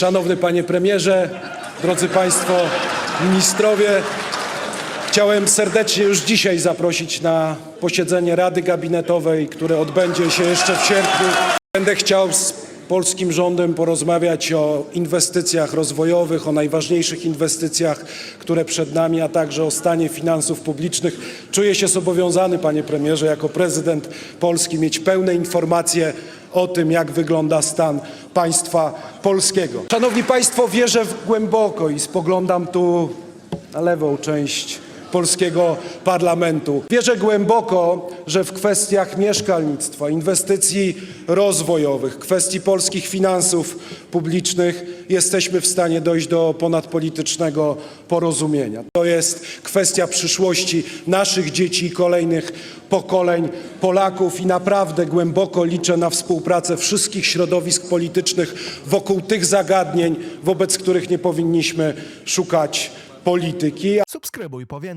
Szanowny Panie Premierze, drodzy Państwo Ministrowie, chciałem serdecznie już dzisiaj zaprosić na posiedzenie Rady Gabinetowej, które odbędzie się jeszcze w sierpniu. Będę chciał z polskim rządem porozmawiać o inwestycjach rozwojowych, o najważniejszych inwestycjach, które przed nami, a także o stanie finansów publicznych. Czuję się zobowiązany, Panie Premierze, jako prezydent Polski mieć pełne informacje o tym, jak wygląda stan państwa polskiego. Szanowni Państwo, wierzę w głęboko i spoglądam tu na lewą część polskiego parlamentu. Wierzę głęboko, że w kwestiach mieszkalnictwa, inwestycji rozwojowych, kwestii polskich finansów publicznych jesteśmy w stanie dojść do ponadpolitycznego porozumienia. To jest kwestia przyszłości naszych dzieci i kolejnych pokoleń Polaków i naprawdę głęboko liczę na współpracę wszystkich środowisk politycznych wokół tych zagadnień, wobec których nie powinniśmy szukać polityki. Subskrybuj po więcej.